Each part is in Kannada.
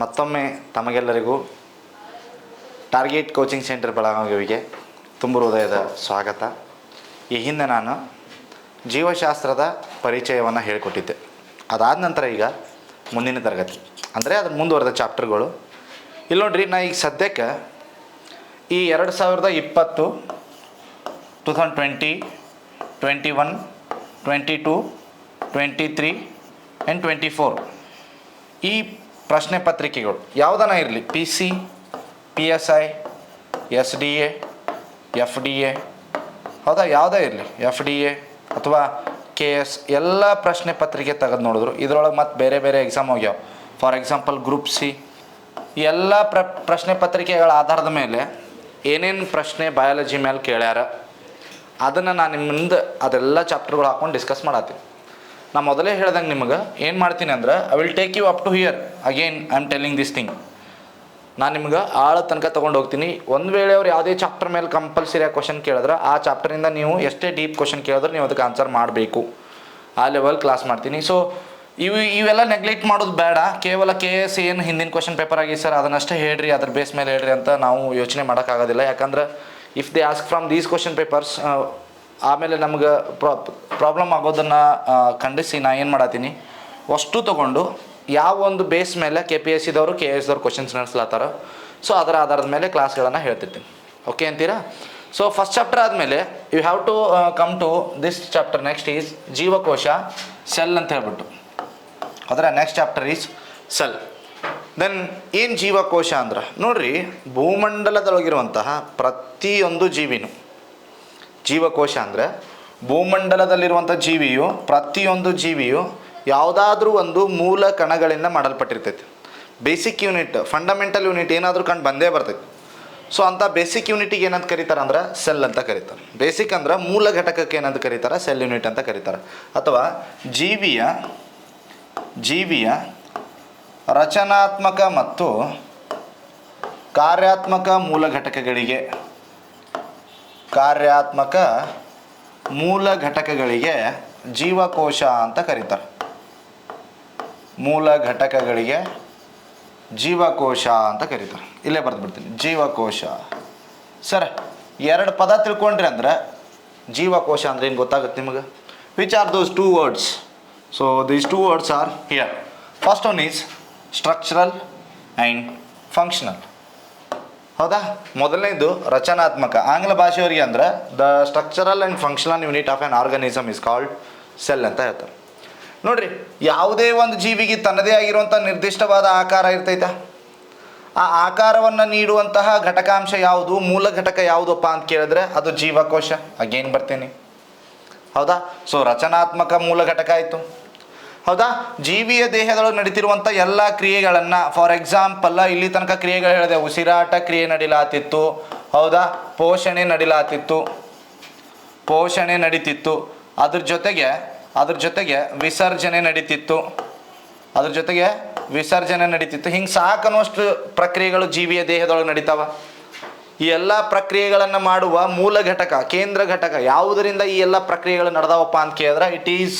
ಮತ್ತೊಮ್ಮೆ ತಮಗೆಲ್ಲರಿಗೂ ಟಾರ್ಗೆಟ್ ಕೋಚಿಂಗ್ ಸೆಂಟರ್ ಬೆಳಗಾವಿಗೆ ತುಂಬ ಹೃದಯದ ಸ್ವಾಗತ. ಈ ಹಿಂದೆ ನಾನು ಜೀವಶಾಸ್ತ್ರದ ಪರಿಚಯವನ್ನು ಹೇಳಿಕೊಟ್ಟಿದ್ದೆ. ಅದಾದ ನಂತರ ಈಗ ಮುಂದಿನ ತರಗತಿ. ಅಂದರೆ ಅದು ಮುಂದುವರೆದ ಚಾಪ್ಟರ್ಗಳು. ಇಲ್ಲಿ ನೋಡ್ರಿ, ನಾ ಈಗ ಸದ್ಯಕ್ಕೆ ಈ ಎರಡು ಸಾವಿರದ ಇಪ್ಪತ್ತು, two thousand twenty twenty one, twenty two, twenty three and twenty four ಈ ಪ್ರಶ್ನೆ ಪತ್ರಿಕೆಗಳು ಯಾವುದನ್ನ ಇರಲಿ? P C P S I S D A F D A ಹೌದಾ? ಯಾವುದೇ ಇರಲಿ? ಎಫ್ ಡಿ ಎ ಅಥವಾ ಕೆ ಎಸ್ ಎಲ್ಲ ಪ್ರಶ್ನೆ ಪತ್ರಿಕೆ ತೆಗೆದು ನೋಡಿದ್ರು. ಇದರೊಳಗೆ ಮತ್ತು ಬೇರೆ ಬೇರೆ ಎಕ್ಸಾಮ್ ಹೋಗ್ಯಾವ. ಫಾರ್ ಎಕ್ಸಾಂಪಲ್ ಗ್ರೂಪ್ ಸಿ ಎಲ್ಲ ಪ್ರ, ಪ್ರಶ್ನೆ ಪತ್ರಿಕೆಗಳ ಆಧಾರದ ಮೇಲೆ ಏನೇನು ಪ್ರಶ್ನೆ ಬಯಾಲಜಿ ಮೇಲೆ ಕೇಳ್ಯಾರ, ಅದನ್ನು ನಾನು ನಿಮ್ಮಿಂದ ಮುಂದೆ ಅದೆಲ್ಲ ಚಾಪ್ಟರ್ಗಳು ಹಾಕೊಂಡು ಡಿಸ್ಕಸ್ ಮಾಡತ್ತೀನಿ. ನಾ ಮೊದಲೇ ಹೇಳ್ದಂಗೆ ನಿಮಗೆ ಏನು ಮಾಡ್ತೀನಿ ಅಂದ್ರೆ I will take you up to here again I am telling this thing ನಾನು ನಿಮ್ಗೆ ಆಳ ತನಕ ತೊಗೊಂಡು ಹೋಗ್ತೀನಿ. ಒಂದು ವೇಳೆ ಅವ್ರು ಯಾವುದೇ ಚಾಪ್ಟರ್ ಮೇಲೆ ಕಂಪಲ್ಸರಿ ಕ್ವಶನ್ ಕೇಳಿದ್ರೆ, ಆ ಚಾಪ್ಟರಿಂದ ನೀವು ಎಷ್ಟೇ ಡೀಪ್ ಕ್ವಶನ್ ಕೇಳಿದ್ರೆ ನೀವು ಅದಕ್ಕೆ ಆನ್ಸರ್ ಮಾಡಬೇಕು. ಆ ಲೆವೆಲ್ ಕ್ಲಾಸ್ ಮಾಡ್ತೀನಿ. ಸೊ ಇವು ಇವೆಲ್ಲ ನೆಗ್ಲೆಕ್ಟ್ ಮಾಡೋದು ಬೇಡ. ಕೇವಲ ಕೆ ಎಸ್ ಏನು ಹಿಂದಿನ ಕ್ವಶನ್ ಪೇಪರ್ ಆಗಿ, ಸರ್, ಅದನ್ನಷ್ಟೇ ಹೇಳ್ರಿ, ಅದ್ರ ಬೇಸ್ ಮೇಲೆ ಹೇಳ್ರಿ ಅಂತ ನಾವು ಯೋಚನೆ ಮಾಡೋಕ್ಕಾಗೋದಿಲ್ಲ. ಯಾಕಂದ್ರೆ if they ask from these question papers ಆಮೇಲೆ ನಮ್ಗೆ ಪ್ರಾಬ್ಲಮ್ ಆಗೋದನ್ನು ಖಂಡಿಸಿ ನಾ ಏನು ಮಾಡತ್ತೀನಿ ಅಷ್ಟು ತೊಗೊಂಡು ಯಾವ ಒಂದು ಬೇಸ್ ಮೇಲೆ ಕೆ ಪಿ ಎಸ್ ಸಿದವರು ಕೆ ಎಸ್ ದವ್ರು ಕ್ವಶನ್ಸ್ ನಡೆಸ್ಲಾತಾರ ಸೊ ಅದರ ಆಧಾರದ ಮೇಲೆ ಕ್ಲಾಸ್ಗಳನ್ನು ಹೇಳ್ತಿರ್ತೀನಿ. ಓಕೆ ಅಂತೀರಾ? ಸೊ ಫಸ್ಟ್ ಚಾಪ್ಟರ್ ಆದಮೇಲೆ you have to come to this chapter next is ಜೀವಕೋಶ ಸೆಲ್ ಅಂತ ಹೇಳ್ಬಿಟ್ಟು. ಅದರ next chapter is cell then ಏನು ಜೀವಕೋಶ ಅಂದ್ರೆ? ನೋಡ್ರಿ, ಭೂಮಂಡಲದೊಳಗಿರುವಂತಹ ಪ್ರತಿಯೊಂದು ಜೀವಿನೂ. ಜೀವಕೋಶ ಅಂದರೆ ಭೂಮಂಡಲದಲ್ಲಿರುವಂಥ ಜೀವಿಯು, ಪ್ರತಿಯೊಂದು ಜೀವಿಯು ಯಾವುದಾದ್ರೂ ಒಂದು ಮೂಲ ಕಣಗಳಿಂದ ಮಾಡಲ್ಪಟ್ಟಿರ್ತೈತಿ. ಬೇಸಿಕ್ ಯೂನಿಟ್ ಫಂಡಮೆಂಟಲ್ ಯೂನಿಟ್ ಏನಾದರೂ ಕಂಡು ಬಂದೇ ಬರ್ತೈತಿ. ಸೊ ಅಂಥ ಬೇಸಿಕ್ ಯೂನಿಟಿಗೆ ಏನಂತ ಕರೀತಾರೆ ಅಂದ್ರೆ ಸೆಲ್ ಅಂತ ಕರೀತಾರೆ. ಬೇಸಿಕ್ ಅಂದ್ರೆ ಮೂಲ ಘಟಕಕ್ಕೆ ಏನಂತ ಕರೀತಾರೆ? ಸೆಲ್ ಯೂನಿಟ್ ಅಂತ ಕರೀತಾರೆ. ಅಥವಾ ಜೀವಿಯ ಜೀವಿಯ ರಚನಾತ್ಮಕ ಮತ್ತು ಕಾರ್ಯಾತ್ಮಕ ಮೂಲ ಘಟಕಗಳಿಗೆ ಕಾರ್ಯಾತ್ಮಕ ಮೂಲ ಘಟಕಗಳಿಗೆ ಜೀವಕೋಶ ಅಂತ ಕರೀತಾರೆ. ಮೂಲ ಘಟಕಗಳಿಗೆ ಜೀವಕೋಶ ಅಂತ ಕರೀತಾರೆ. ಇಲ್ಲೇ ಬರೆದು ಬಿಡ್ತೀನಿ ಜೀವಕೋಶ. ಸರ್, ಎರಡು ಪದ ತಿಳ್ಕೊಂಡ್ರಿ ಅಂದ್ರೆ ಜೀವಕೋಶ ಅಂದ್ರೆ ಏನು ಗೊತ್ತಾಗುತ್ತೆ ನಿಮಗೆ? Which are those two words so these two words are here first one is structural and functional ಹೌದಾ? ಮೊದಲನೇದು ರಚನಾತ್ಮಕ. ಆಂಗ್ಲ ಭಾಷೆಯವರಿಗೆ ಅಂದ್ರೆ the structural and functional unit of an organism is called cell ಅಂತ ಹೇಳ್ತಾರೆ. ನೋಡ್ರಿ, ಯಾವುದೇ ಒಂದು ಜೀವಿಗೆ ತನ್ನದೇ ಆಗಿರುವಂಥ ನಿರ್ದಿಷ್ಟವಾದ ಆಕಾರ ಇರ್ತೈತ? ಆ ಆಕಾರವನ್ನು ನೀಡುವಂತಹ ಘಟಕಾಂಶ ಯಾವುದು, ಮೂಲ ಘಟಕ ಯಾವುದಪ್ಪ ಅಂತ ಕೇಳಿದ್ರೆ ಅದು ಜೀವಕೋಶ. ಅಗೇನ್ ಬರ್ತೀನಿ. ಹೌದಾ? ಸೊ ರಚನಾತ್ಮಕ ಮೂಲ ಘಟಕ ಆಯಿತು. ಹೌದಾ? ಜೀವಿಯ ದೇಹದೊಳಗೆ ನಡೀತಿರುವಂಥ ಎಲ್ಲ ಕ್ರಿಯೆಗಳನ್ನು ಫಾರ್ ಎಕ್ಸಾಂಪಲ್ ಇಲ್ಲಿ ತನಕ ಕ್ರಿಯೆಗಳು ಹೇಳಿದೆ, ಉಸಿರಾಟ ಕ್ರಿಯೆ ನಡೀಲಾತಿತ್ತು, ಹೌದಾ? ಪೋಷಣೆ ನಡೀಲಾತಿತ್ತು, ಪೋಷಣೆ ನಡೀತಿತ್ತು. ಅದ್ರ ಜೊತೆಗೆ ಅದ್ರ ಜೊತೆಗೆ ವಿಸರ್ಜನೆ ನಡೀತಿತ್ತು. ಅದ್ರ ಜೊತೆಗೆ ವಿಸರ್ಜನೆ ನಡೀತಿತ್ತು. ಹಿಂಗೆ ಸಾಕನ್ನುವಷ್ಟು ಪ್ರಕ್ರಿಯೆಗಳು ಜೀವಿಯ ದೇಹದೊಳಗೆ ನಡೀತಾವ. ಈ ಎಲ್ಲ ಪ್ರಕ್ರಿಯೆಗಳನ್ನು ಮಾಡುವ ಮೂಲ ಘಟಕ, ಕೇಂದ್ರ ಘಟಕ ಯಾವುದರಿಂದ ಈ ಎಲ್ಲ ಪ್ರಕ್ರಿಯೆಗಳು ನಡೆದವಪ್ಪ ಅಂತ ಕೇಳಿದ್ರೆ it is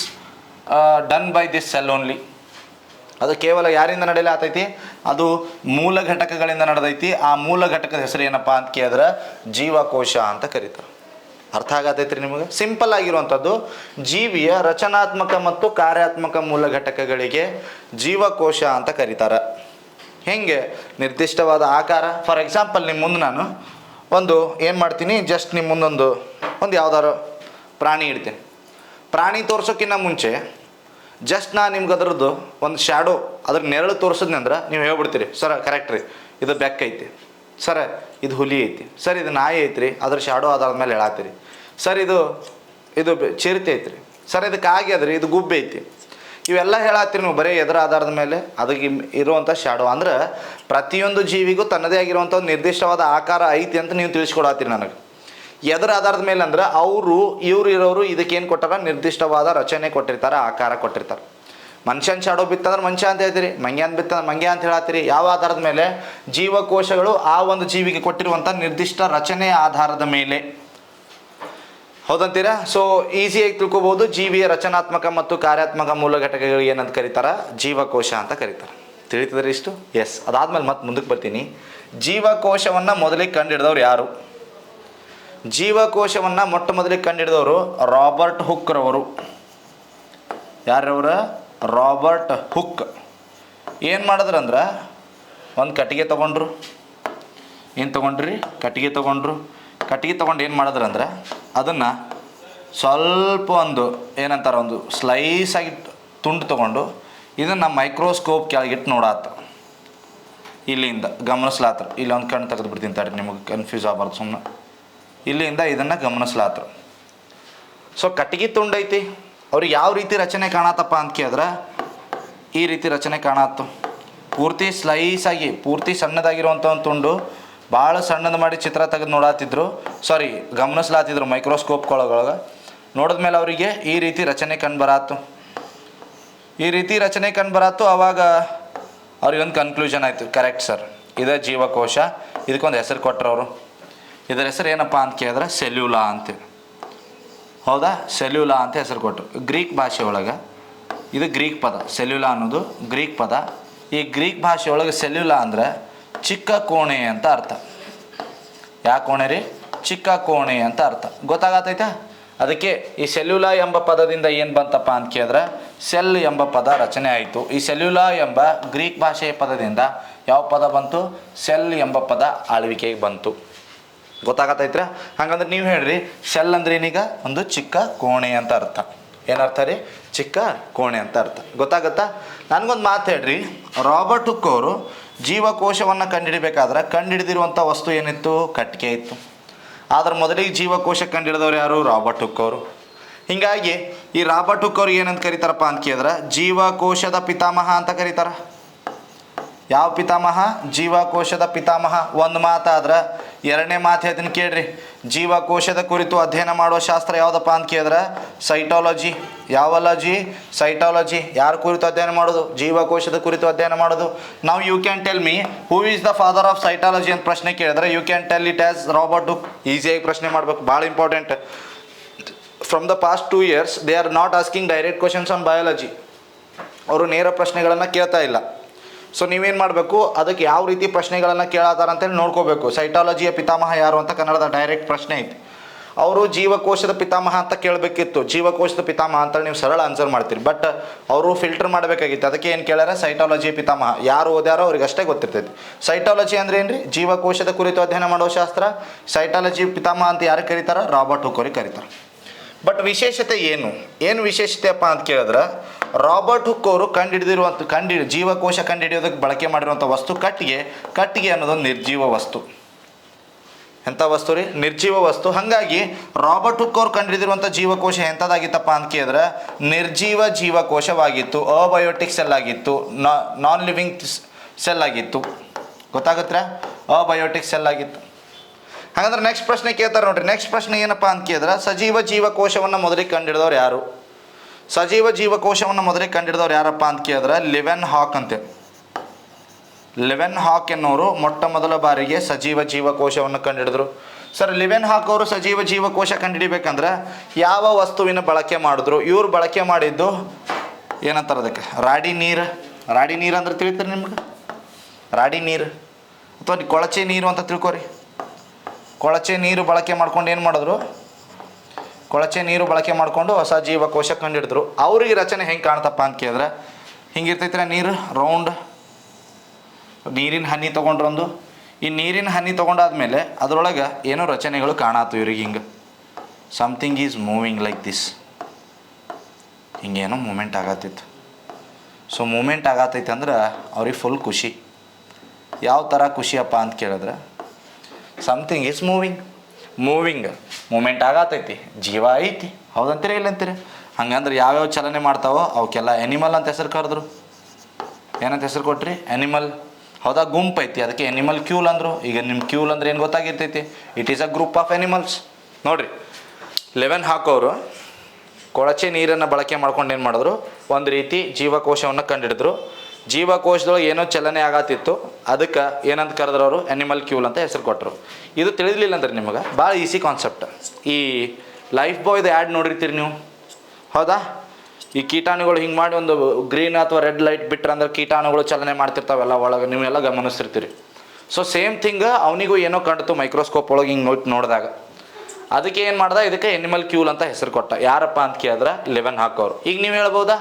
done by this cell only ಅದು ಕೇವಲ ಯಾರಿಂದ ನಡೆಯಲಾತೈತಿ ಅದು ಮೂಲ ಘಟಕಗಳಿಂದ ನಡೆದೈತಿ. ಆ ಮೂಲ ಘಟಕದ ಹೆಸರು ಏನಪ್ಪ ಅಂತ ಕೇಳಿದ್ರೆ ಜೀವಕೋಶ ಅಂತ ಕರೀತಾರೆ. ಅರ್ಥ ಆಗತೈತ್ರಿ ನಿಮಗೆ? ಸಿಂಪಲ್ ಆಗಿರುವಂಥದ್ದು, ಜೀವಿಯ ರಚನಾತ್ಮಕ ಮತ್ತು ಕಾರ್ಯಾತ್ಮಕ ಮೂಲ ಘಟಕಗಳಿಗೆ ಜೀವಕೋಶ ಅಂತ ಕರೀತಾರೆ. ಹೆಂಗೆ? ನಿರ್ದಿಷ್ಟವಾದ ಆಕಾರ. ಫಾರ್ ಎಕ್ಸಾಂಪಲ್ ನಿಮ್ಮ ಮುಂದೆ ನಾನು ಒಂದು ಏನು ಮಾಡ್ತೀನಿ? ಜಸ್ಟ್ ನಿಮ್ಮ ಮುಂದೊಂದು, ಒಂದು ಯಾವ್ದಾರು ಪ್ರಾಣಿ ಇಡ್ತೀನಿ. ಪ್ರಾಣಿ ತೋರ್ಸೋಕ್ಕಿಂತ ಮುಂಚೆ ಜಸ್ಟ್ ನಾ ನಿಮ್ಗೆ ಅದರದ್ದು ಒಂದು ಶ್ಯಾಡೋ ಅದ್ರ ನೆರಳು ತೋರಿಸಿದ್ನಿ ಅಂದ್ರೆ ನೀವು ಹೇಳ್ಬಿಡ್ತೀರಿ, ಸರ್ ಕರೆಕ್ಟ್ ರೀ, ಇದು ಬೆಕ್ಕೈತಿ ಸರ್, ಇದು ಹುಲಿ ಐತಿ, ಸರ್, ಇದು ನಾಯಿ ಐತ್ರಿ, ಅದ್ರ ಶ್ಯಾಡೋ ಅದಾದ ಮೇಲೆ ಹೇಳತ್ತೀರಿ ಸರ್, ಇದು ಇದು ಚಿರತೆ ಐತ್ರಿ, ಸರ್ ಇದಕ್ಕೆ ಅದ್ರಿ, ಇದು ಗುಬ್ಬೆ ಐತಿ. ಇವೆಲ್ಲ ಹೇಳತ್ತೀರಿ ನೀವು, ಬರೀ ಎದರ ಆಧಾರದ ಮೇಲೆ, ಅದಕ್ಕೆ ಇರುವಂಥ ಶ್ಯಾಡೋ ಅಂದ್ರೆ ಪ್ರತಿಯೊಂದು ಜೀವಿಗೂ ತನ್ನದೇ ಆಗಿರುವಂಥ ಒಂದು ನಿರ್ದಿಷ್ಟವಾದ ಆಕಾರ ಐತಿ ಅಂತ ನೀವು ತಿಳಿಸ್ಕೊಡತ್ತೀರಿ ನನಗೆ. ಎದರ ಆಧಾರದ ಮೇಲೆ ಅಂದ್ರೆ ಅವರು, ಇವ್ರು ಇರೋರು ಇದಕ್ಕೇನು ಕೊಟ್ಟಾರ? ನಿರ್ದಿಷ್ಟವಾದ ರಚನೆ ಕೊಟ್ಟಿರ್ತಾರೆ, ಆಕಾರ ಕೊಟ್ಟಿರ್ತಾರೆ. ಮನುಷ್ಯನ ಶಾಡೋ ಬಿತ್ತಂದ್ರೆ ಮನುಷ್ಯ ಅಂತ ಹೇಳ್ತೀರಿ. ಮಂಗ್ಯಾನ್ ಬಿತ್ತ ಬಿತ್ತಂದ್ರೆ ಮಂಗ್ಯ ಅಂತ ಹೇಳತ್ತೀರಿ. ಯಾವ ಆಧಾರದ ಮೇಲೆ? ಜೀವಕೋಶಗಳು ಆ ಒಂದು ಜೀವಿಗೆ ಕೊಟ್ಟಿರುವಂಥ ನಿರ್ದಿಷ್ಟ ರಚನೆ ಆಧಾರದ ಮೇಲೆ. ಹೌದಂತೀರಾ? ಸೊ ಈಸಿಯಾಗಿ ತಿಳ್ಕೊಬೋದು. ಜೀವಿಯ ರಚನಾತ್ಮಕ ಮತ್ತು ಕಾರ್ಯಾತ್ಮಕ ಮೂಲ ಘಟಕಗಳು ಏನಂತ ಕರೀತಾರ? ಜೀವಕೋಶ ಅಂತ ಕರೀತಾರೆ. ತಿಳಿತದ್ರಿ ಇಷ್ಟು? ಎಸ್ ಅದಾದ್ಮೇಲೆ ಮತ್ತೆ ಮುಂದಕ್ಕೆ ಬರ್ತೀನಿ. ಜೀವಕೋಶವನ್ನು ಮೊದಲಿಗೆ ಕಂಡು ಹಿಡಿದವ್ರು ಯಾರು? ಜೀವಕೋಶವನ್ನು ಮೊಟ್ಟ ಮೊದಲಿಗೆ ಕಂಡುಹಿಡಿದವರು ರಾಬರ್ಟ್ ಹುಕ್ರವರು ಯಾರವರ? Robert Hooke. ಏನು ಮಾಡಿದ್ರಂದ್ರೆ ಒಂದು ಕಟ್ಟಿಗೆ ತೊಗೊಂಡ್ರು. ಏನು ತೊಗೊಂಡ್ರಿ? ಕಟ್ಟಿಗೆ ತೊಗೊಂಡ್ರು. ಕಟ್ಟಿಗೆ ತೊಗೊಂಡು ಏನು ಮಾಡಿದ್ರಂದ್ರೆ ಅದನ್ನು ಸ್ವಲ್ಪ ಒಂದು ಏನಂತಾರೆ, ಒಂದು ಸ್ಲೈಸ್ ಆಗಿ ತುಂಡು ತೊಗೊಂಡು ಇದನ್ನು ಮೈಕ್ರೋಸ್ಕೋಪ್ ಕೆಳಗಿಟ್ಟು ನೋಡಾತ. ಇಲ್ಲಿಂದ ಗಮನಿಸ್ಲಾತ್ರ ಒಂದು ಕಣ್ಣು ತೆಗೆದು ಬಿಡ್ತೀನಿ ನಿಮಗೆ ಕನ್ಫ್ಯೂಸ್ ಆಗಬಾರ್ದು ಸುಮ್ಮನೆ ಇಲ್ಲಿಂದ ಇದನ್ನು ಗಮನಿಸ್ಲಾತ್ರು. ಸೊ ಕಟ್ಟಿಗೆ ತುಂಡೈತಿ ಅವ್ರಿಗೆ ಯಾವ ರೀತಿ ರಚನೆ ಕಾಣತ್ತಪ್ಪ ಅಂತ ಕೇಳಿದ್ರೆ, ಈ ರೀತಿ ರಚನೆ ಕಾಣತ್ತು ಪೂರ್ತಿ ಸ್ಲೈಸ್ ಆಗಿ, ಪೂರ್ತಿ ಸಣ್ಣದಾಗಿರುವಂಥ ಒಂದು ತುಂಡು ಭಾಳ ಸಣ್ಣದು ಮಾಡಿ ಚಿತ್ರ ತೆಗೆದು ನೋಡಾತಿದ್ರು. ಸಾರಿ ಗಮನಿಸ್ಲಾತಿದ್ರು ನೋಡಿದ ಮೇಲೆ ಅವರಿಗೆ ಈ ರೀತಿ ರಚನೆ ಕಂಡು ಬರಾತು. ಈ ರೀತಿ ರಚನೆ ಕಂಡು ಬರಾತು, ಅವಾಗ ಅವ್ರಿಗೊಂದು ಕನ್ಕ್ಲೂಷನ್ ಆಯಿತು. ಕರೆಕ್ಟ್ ಸರ್ ಇದೇ ಜೀವಕೋಶ. ಇದಕ್ಕೊಂದು ಹೆಸರು ಕೊಟ್ಟರು ಅವರು ಇದರ ಹೆಸರು ಏನಪ್ಪ ಅಂತ ಕೇಳಿದ್ರೆ ಸೆಲ್ಯುಲಾ ಅಂತೇಳಿ ಹೌದಾ? ಸೆಲ್ಯುಲಾ ಅಂತ ಹೆಸರು ಕೊಟ್ಟರು ಗ್ರೀಕ್ ಭಾಷೆ ಒಳಗೆ ಇದು ಗ್ರೀಕ್ ಪದ. ಸೆಲ್ಯುಲಾ ಅನ್ನೋದು ಗ್ರೀಕ್ ಪದ. ಈ ಗ್ರೀಕ್ ಭಾಷೆ ಒಳಗೆ ಸೆಲ್ಯುಲಾ ಅಂದರೆ ಚಿಕ್ಕ ಕೋಣೆ ಅಂತ ಅರ್ಥ. ಯಾವ ಕೋಣೆ ರೀ? ಚಿಕ್ಕ ಕೋಣೆ ಅಂತ ಅರ್ಥ. ಗೊತ್ತಾಗತ್ತೈತಾ? ಅದಕ್ಕೆ ಈ ಸೆಲ್ಯುಲಾ ಎಂಬ ಪದದಿಂದ ಏನು ಬಂತಪ್ಪ ಅಂತ ಕೇಳಿದ್ರೆ ಸೆಲ್ ಎಂಬ ಪದ ರಚನೆ ಆಯಿತು. ಈ ಸೆಲ್ಯುಲಾ ಎಂಬ ಗ್ರೀಕ್ ಭಾಷೆಯ ಪದದಿಂದ ಯಾವ ಪದ ಬಂತು? ಸೆಲ್ ಎಂಬ ಪದ ಆಳ್ವಿಕೆಗೆ ಬಂತು. ಗೊತ್ತಾಗತ್ತೈತ್ರ? ಹಂಗಂದ್ರೆ ನೀವು ಹೇಳ್ರಿ, ಶೆಲ್ ಅಂದ್ರೆ ಏನೀಗ? ಒಂದು ಚಿಕ್ಕ ಕೋಣೆ ಅಂತ ಅರ್ಥ. ಏನರ್ಥ ರೀ? ಚಿಕ್ಕ ಕೋಣೆ ಅಂತ ಅರ್ಥ. ಗೊತ್ತಾಗತ್ತಾ? ನನಗೊಂದು ಮಾತು ಹೇಳ್ರಿ, ರಾಬರ್ಟ್ ಹುಕ್ ಅವರು ಜೀವಕೋಶವನ್ನು ಕಂಡುಹಿಡಿಬೇಕಾದ್ರೆ ಕಂಡುಹಿಡಿದಿರುವಂಥ ವಸ್ತು ಏನಿತ್ತು? ಕಟ್ಟಿಗೆ ಇತ್ತು. ಆದ್ರೆ ಮೊದಲಿಗೆ ಜೀವಕೋಶ ಕಂಡುಹಿಡಿದವ್ರು ಯಾರು? ರಾಬರ್ಟ್ ಹುಕ್ ಅವರು. ಹೀಗಾಗಿ ಈ ರಾಬರ್ಟ್ ಹುಕ್ ಏನಂತ ಕರೀತಾರಪ್ಪ ಅಂತ ಕೇಳಿದ್ರೆ, ಜೀವಕೋಶದ ಪಿತಾಮಹ ಅಂತ ಕರೀತಾರ. ಯಾವ ಪಿತಾಮಹ? ಜೀವಕೋಶದ ಪಿತಾಮಹ. ಒಂದು ಮಾತಾದ್ರೆ ಎರಡನೇ ಮಾತು ಹೇಳ್ತೀನಿ ಕೇಳ್ರಿ. ಜೀವಕೋಶದ ಕುರಿತು ಅಧ್ಯಯನ ಮಾಡುವ ಶಾಸ್ತ್ರ ಯಾವುದಪ್ಪ ಅಂತ ಕೇಳಿದ್ರೆ? ಸೈಟಾಲಜಿ. ಯಾವಲಜಿ ಸೈಟಾಲಜಿ. ಯಾರ ಕುರಿತು ಅಧ್ಯಯನ ಮಾಡೋದು? ಜೀವಕೋಶದ ಕುರಿತು ಅಧ್ಯಯನ ಮಾಡೋದು. ನಾವು you can tell me who is the father of cytology ಅಂತ ಪ್ರಶ್ನೆ ಕೇಳಿದ್ರೆ you can tell it as Robert Hooke ಈಸಿಯಾಗಿ ಪ್ರಶ್ನೆ ಮಾಡಬೇಕು. ಭಾಳ important from the past two years they are not asking direct questions on biology ಅವರು ನೇರ ಪ್ರಶ್ನೆಗಳನ್ನು ಕೇಳ್ತಾ ಇಲ್ಲ. ಸೊ ನೀವೇನು ಮಾಡಬೇಕು? ಅದಕ್ಕೆ ಯಾವ ರೀತಿ ಪ್ರಶ್ನೆಗಳನ್ನು ಕೇಳತ್ತಾರ ಅಂತೇಳಿ ನೋಡ್ಕೋಬೇಕು ಸೈಟಾಲಜಿಯ ಪಿತಾಮಹ ಯಾರು ಅಂತ ಕನ್ನಡದ ಡೈರೆಕ್ಟ್ ಪ್ರಶ್ನೆ ಐತಿ. ಅವರು ಜೀವಕೋಶದ ಪಿತಾಮಹ ಅಂತ ಕೇಳಬೇಕಿತ್ತು. ಜೀವಕೋಶದ ಪಿತಾಮಹ ಅಂತ ನೀವು ಸರಳ ಆನ್ಸರ್ ಮಾಡ್ತೀರಿ. ಬಟ್ ಅವರು ಫಿಲ್ಟರ್ ಮಾಡಬೇಕಾಗಿತ್ತು. ಅದಕ್ಕೆ ಏನು ಕೇಳ್ಯಾರ? ಸೈಟಾಲಜಿ ಪಿತಾಮಹ. ಯಾರು ಓದ್ಯಾರೋ ಅವ್ರಿಗೆ ಅಷ್ಟೇ ಗೊತ್ತಿರ್ತೈತಿ. ಸೈಟಾಲಜಿ ಅಂದ್ರೆ ರೀ ಜೀವಕೋಶದ ಕುರಿತು ಅಧ್ಯಯನ ಮಾಡೋ ಶಾಸ್ತ್ರ. ಸೈಟಾಲಜಿ ಪಿತಾಮಹ ಅಂತ ಯಾರು ಕರೀತಾರ? ರಾಬರ್ಟ್ ಹುಕೋರಿ ಕರೀತಾರೆ. ಬಟ್ ವಿಶೇಷತೆ ಏನು? ಏನು ವಿಶೇಷತೆಯಪ್ಪ ಅಂತ ಕೇಳಿದ್ರೆ? ರಾಬರ್ಟ್ ಹುಕ್ ಅವರು ಕಂಡುಹಿಡಿದಿರುವಂಥ ಕಂಡು, ಜೀವಕೋಶ ಕಂಡುಹಿಡಿಯೋದಕ್ಕೆ ಬಳಕೆ ಮಾಡಿರುವಂಥ ವಸ್ತು ಕಟ್ಟಿಗೆ ಕಟ್ಟಿಗೆ ಅನ್ನೋದೊಂದು ನಿರ್ಜೀವ ವಸ್ತು. ಎಂಥ ವಸ್ತು ರೀ? ನಿರ್ಜೀವ ವಸ್ತು. ಹಾಗಾಗಿ ರಾಬರ್ಟ್ ಹುಕ್ ಅವ್ರು ಕಂಡುಹಿಡಿದಿರುವಂಥ ಜೀವಕೋಶ ಎಂಥದ್ದಾಗಿತ್ತಪ್ಪ ಅಂತ ಕೇಳಿದ್ರೆ, ನಿರ್ಜೀವ ಜೀವಕೋಶವಾಗಿತ್ತು, ಅಬಯೋಟಿಕ್ ಸೆಲ್ ಆಗಿತ್ತು ನಾನ್ ಲಿವಿಂಗ್ ಸೆಲ್ ಆಗಿತ್ತು. ಗೊತ್ತಾಗುತ್ತೆ? ಅಬಯೋಟಿಕ್ ಸೆಲ್ ಆಗಿತ್ತು. ಹಾಗಂದ್ರೆ ನೆಕ್ಸ್ಟ್ ಪ್ರಶ್ನೆ ಕೇಳ್ತಾರೆ ನೋಡ್ರಿ. ನೆಕ್ಸ್ಟ್ ಪ್ರಶ್ನೆ ಏನಪ್ಪ ಅಂತ ಕೇಳಿದ್ರೆ, ಸಜೀವ ಜೀವಕೋಶವನ್ನು ಮೊದಲಿಗೆ ಕಂಡುಹಿಡಿದವ್ರು ಯಾರು? ಸಜೀವ ಜೀವಕೋಶವನ್ನು ಮೊದಲಿಗೆ ಕಂಡಿಡಿದವ್ರು ಯಾರಪ್ಪ ಅಂತ ಕೇಳಿದ್ರೆ ಲಿವೆನ್ ಹಾಕ್ ಅಂತೆ. ಲಿವೆನ್ ಹಾಕ್ ಎನ್ನುವರು ಮೊಟ್ಟ ಮೊದಲ ಬಾರಿಗೆ ಸಜೀವ ಜೀವಕೋಶವನ್ನು ಕಂಡಿಡಿದ್ರು. ಸರ್, ಲಿವೆನ್ ಹಾಕ್ ಅವರು ಸಜೀವ ಜೀವಕೋಶ ಕಂಡುಹಿಡಿಬೇಕಂದ್ರೆ ಯಾವ ವಸ್ತುವಿನ ಬಳಕೆ ಮಾಡಿದ್ರು, ಇವ್ರು ಬಳಕೆ ಮಾಡಿದ್ದು ಏನಂತಾರೆ ಅದಕ್ಕೆ? ರಾಡಿ ನೀರು. ರಾಡಿ ನೀರು ಅಂದ್ರೆ ತಿಳಿತಾರೆ ನಿಮ್ಗೆ? ರಾಡಿ ನೀರು. ಅಥವಾ ಕೊಳಚೆ ನೀರು ಅಂತ ತಿಳ್ಕೊರಿ. ಕೊಳಚೆ ನೀರು ಬಳಕೆ ಮಾಡ್ಕೊಂಡು ಏನು ಮಾಡಿದ್ರು? ಕೊಳಚೆ ನೀರು ಬಳಕೆ ಮಾಡಿಕೊಂಡು ಹೊಸ ಜೀವಕೋಶ ಕಂಡಿಡಿದ್ರು. ಅವ್ರಿಗೆ ರಚನೆ ಹೆಂಗೆ ಕಾಣ್ತಪ್ಪ ಅಂತ ಕೇಳಿದ್ರೆ, ಹಿಂಗಿರ್ತೈತ್ರ ನೀರು ರೌಂಡ್ ನೀರಿನ ಹನಿ ತೊಗೊಂಡ್ರೊಂದು. ಈ ನೀರಿನ ಹನಿ ತೊಗೊಂಡಾದ್ಮೇಲೆ ಅದರೊಳಗೆ ಏನೋ ರಚನೆಗಳು ಕಾಣಾತು ಇವ್ರಿಗೆ ಹಿಂಗೆ. Something is moving like this ಹಿಂಗೇನೋ moment ಆಗತ್ತಿತ್ತು. ಸೊ ಮೂಮೆಂಟ್ ಆಗತ್ತೈತೆ ಅಂದ್ರೆ ಅವ್ರಿಗೆ ಫುಲ್ ಖುಷಿ. ಯಾವ ಥರ ಖುಷಿಯಪ್ಪ ಅಂತ ಕೇಳಿದ್ರೆ something is moving moving movement ಆಗತೈತಿ. ಜೀವ ಐತಿ. ಹೌದಂತೀರಿ ಇಲ್ಲಂತೀರಿ? ಹಂಗಂದ್ರೆ ಯಾವ್ಯಾವ ಚಲನೆ ಮಾಡ್ತಾವೋ ಅವಕ್ಕೆಲ್ಲ ಎನಿಮಲ್ ಅಂತ ಹೆಸರು ಕರೆದ್ರು. ಏನಂತ ಹೆಸರು ಕೊಟ್ರಿ? ಎನಿಮಲ್ ಹೌದಾ? ಗುಂಪು ಐತಿ. ಅದಕ್ಕೆ ಎನಿಮಲ್ ಕ್ಯೂಲ್ ಅಂದರು. ಈಗ ನಿಮ್ಮ ಕ್ಯೂಲ್ ಅಂದ್ರೆ ಏನು ಗೊತ್ತಾಗಿರ್ತೈತಿ? It is a group of animals ನೋಡ್ರಿ. ಲೆವೆನ್ ಹಾಕೋರು ಕೊಳಚೆ ನೀರನ್ನು ಬಳಕೆ ಮಾಡ್ಕೊಂಡು ಏನು ಮಾಡಿದ್ರು? ಒಂದು ರೀತಿ ಜೀವಕೋಶವನ್ನು ಕಂಡಿಡಿದ್ರು. ಜೀವಕೋಶದೊಳಗೆ ಏನೋ ಚಲನೆ ಆಗತ್ತಿತ್ತು, ಅದಕ್ಕೆ ಏನಂತ ಕರೆದ್ರು ಅವರು? ಆ್ಯನಿಮಲ್ ಕ್ಯೂಲ್ ಅಂತ ಹೆಸರು ಕೊಟ್ಟರು ಇದು ತಿಳಿದಿಲ್ಲ ಅಂದ್ರೆ ನಿಮಗೆ? ಭಾಳ ಈಸಿ ಕಾನ್ಸೆಪ್ಟ್ ಈ ಲೈಫ್ ಬಾಯ್ದು ಆ್ಯಡ್ ನೋಡಿರ್ತೀರಿ ನೀವು? ಹೌದಾ? ಈ ಕೀಟಾಣುಗಳು ಹಿಂಗೆ ಮಾಡಿ ಒಂದು ಗ್ರೀನ್ ಅಥವಾ ರೆಡ್ ಲೈಟ್ ಬಿಟ್ರೆ ಅಂದ್ರೆ ಕೀಟಾಣುಗಳು ಚಲನೆ ಮಾಡ್ತಿರ್ತಾವೆಲ್ಲ ಒಳಗೆ, ನೀವೆಲ್ಲ ಗಮನಿಸ್ತಿರ್ತೀರಿ. ಸೊ ಸೇಮ್ ಥಿಂಗ್ ಅವನಿಗೂ ಏನೋ ಕಂಡಿತು ಮೈಕ್ರೋಸ್ಕೋಪ್ ಒಳಗೆ ಹಿಂಗೆ ನೋಡಿ ನೋಡಿದಾಗ. ಅದಕ್ಕೆ ಏನು ಮಾಡ್ದೆ? ಇದಕ್ಕೆ ಎನಿಮಲ್ ಕ್ಯೂಲ್ ಅಂತ ಹೆಸರು ಕೊಟ್ಟ. ಯಾರಪ್ಪ ಅಂತ ಕೇಳಿದ್ರೆ? ಲೆವೆನ್ ಹಾಕೋರು. ಈಗ ನೀವು ಹೇಳ್ಬೋದಾ?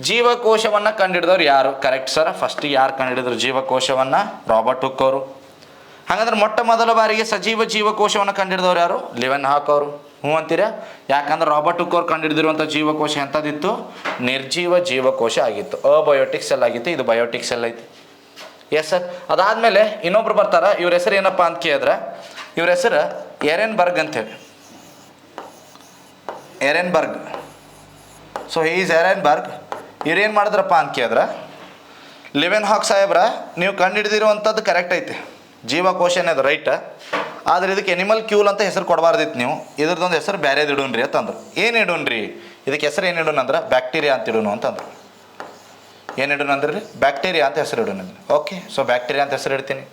ಜೀವಕೋಶವನ್ನು ಕಂಡಿಡಿದವ್ರು ಯಾರು? ಕರೆಕ್ಟ್ ಸರ್ ಫಸ್ಟ್ ಯಾರು ಕಂಡಿಡಿದ್ರು ಜೀವಕೋಶವನ್ನು? ರಾಬರ್ಟ್ ಹುಕ್ ಅವರು. ಹಾಗಾದ್ರೆ ಮೊಟ್ಟ ಮೊದಲ ಬಾರಿಗೆ ಸಜೀವ ಜೀವಕೋಶವನ್ನು ಕಂಡಿಡಿದವ್ರು ಯಾರು? ಲಿವೆನ್ ಹಾಕ್ ಅವರು. ಹ್ಞೂ ಅಂತೀರಾ? ಯಾಕಂದ್ರೆ ರಾಬರ್ಟ್ ಹುಕ್ ಅವ್ರು ಕಂಡಿಡಿದಿರುವಂಥ ಜೀವಕೋಶ ಎಂಥದಿತ್ತು ನಿರ್ಜೀವ ಜೀವಕೋಶ ಆಗಿತ್ತು. ಅಬಯೋಟಿಕ್ ಸೆಲ್ ಆಗಿತ್ತು. ಇದು ಬಯೋಟಿಕ್ ಸೆಲ್ ಐತಿ. ಎಸ್ ಸರ್ ಅದಾದಮೇಲೆ ಇನ್ನೊಬ್ರು ಬರ್ತಾರ. ಇವ್ರ ಹೆಸರು ಏನಪ್ಪ ಅಂತ ಕೇಳಿದ್ರೆ, ಇವ್ರ ಹೆಸರು ಎರೆನ್ ಬರ್ಗ್ ಅಂತೇಳಿ. Ehrenberg so is Ehrenberg ಇವ್ರು ಏನು ಮಾಡಿದ್ರಪ್ಪ ಅಂತ ಕೇಳಿದ್ರೆ? ಲಿವೆನ್ ಹಾಕ್ ಸಾಹೇಬ್ರ, ನೀವು ಕಂಡು ಹಿಡಿದಿರುವಂಥದ್ದು ಕರೆಕ್ಟ್ ಐತಿ ಜೀವಕೋಶನೇ ಅದು ರೈಟ್ ಆದ್ರೆ ಇದಕ್ಕೆ ಎನಿಮಲ್ ಕ್ಯೂಲ್ ಅಂತ ಹೆಸರು ಕೊಡಬಾರ್ದಿತ್ತು ನೀವು. ಇದ್ರದ್ದೊಂದು ಹೆಸರು ಬೇರೆದು ಇಡೋಣ್ರಿ ಅಂತಂದ್ರು. ಏನು ಇಡೋಣ್ರಿ ಇದಕ್ಕೆ ಹೆಸರು ಏನು ಇಡೋಣ ಅಂದ್ರೆ ಬ್ಯಾಕ್ಟೀರಿಯಾ ಅಂತ ಇಡೋಣ ಅಂತಂದ್ರು. ಏನು ಇಡೋಣ ಅಂದ್ರೆ? ಬ್ಯಾಕ್ಟೀರಿಯಾ ಅಂತ ಹೆಸರು ಇಡೋಣ ಓಕೆ ಸೊ ಬ್ಯಾಕ್ಟೀರಿಯಾ ಅಂತ ಹೆಸರು ಇಡ್ತೀನಿ.